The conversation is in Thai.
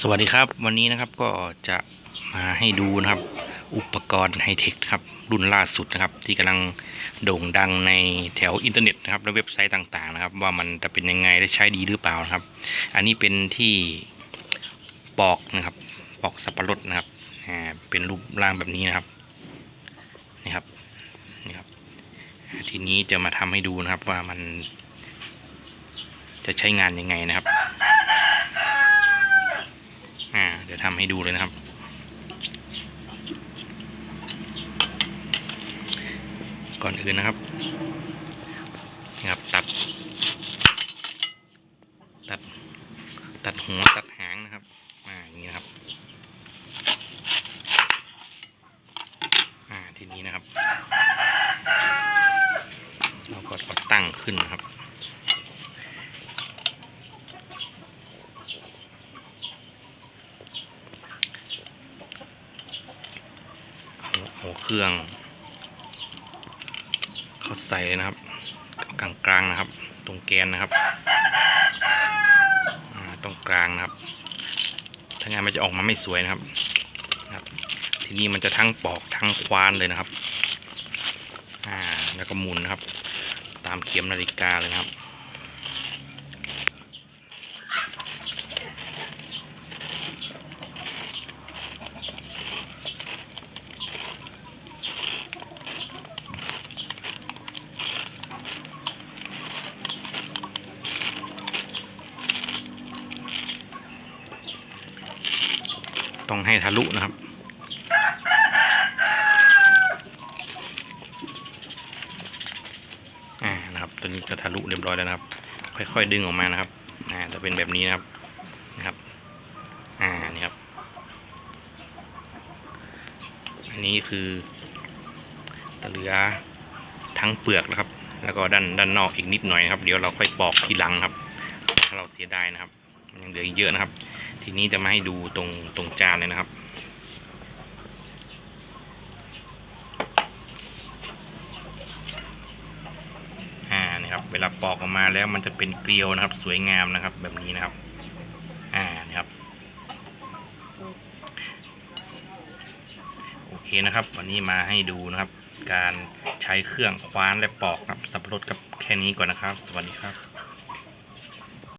สวัสดีครับวันนี้นะครับก็จะมาให้ดูนะครับ อุปกรณ์ไฮเทคครับรุ่นล่าสุดนะครับ ที่กำลังโด่งดังในแถวอินเทอร์เน็ตนะครับและเว็บไซต์ต่างๆนะครับ ว่ามันจะเป็นยังไงและใช้ดีหรือเปล่านะครับ อันนี้เป็นที่ปอกนะครับปอกสับปะรดนะครับอ่าเป็นรูปร่างแบบนี้นะครับนี่ครับนี่ครับ ทีนี้จะมาทำให้ดูนะครับว่ามัน จะใช้งานยังไงนะครับ ทำให้ดูเลยนะครับ ก่อนอื่นนะครับนะครับตัด ตัด ตัดหัวตัดหางนะครับอ่าอย่างนี้นะครับอ่าทีนี้นะครับ เราก็ตั้งขึ้นนะครับ เครื่อง เข้าใส่เลยนะครับ กลางกลางๆนะครับ ตรงแกนนะครับตรงกลางนะครับ ถ้างานมันจะออกมาไม่สวยนะครับครับ ทีนี้มันจะทั้งปอกทั้งควานเลยนะครับ อ่า แล้วก็หมุนนะครับ ตามเข็มนาฬิกาเลยครับ ต้องให้ทะลุนะครับ อ่า นะครับ ตัวนี้ก็ทะลุเรียบร้อยแล้วนะครับ ค่อยๆดึงออกมานะครับ อ่า จะเป็นแบบนี้นะครับ นะครับ อ่า นี่ครับ อันนี้คือตะเหลือทั้งเปลือกนะครับ แล้วก็ด้านด้านนอกอีกนิดหน่อยนะครับ เดี๋ยวเราค่อยปอกทีหลังครับ ถ้าเราเสียดายนะครับ ยังเหลืออีกเยอะนะครับ ทีนี้จะมาให้ดูตรงตรงจานเลยนะครับ อ่านี่ครับ เวลาปอกออกมาแล้วมันจะเป็นเกลียวนะครับ สวยงามนะครับ แบบนี้นะครับ อ่านี่ครับ โอเคนะครับ วันนี้มาให้ดูนะครับ การใช้เครื่องคว้านและปอกครับสับปะรดกับแค่นี้ก่อนนะครับ สวัสดีครับ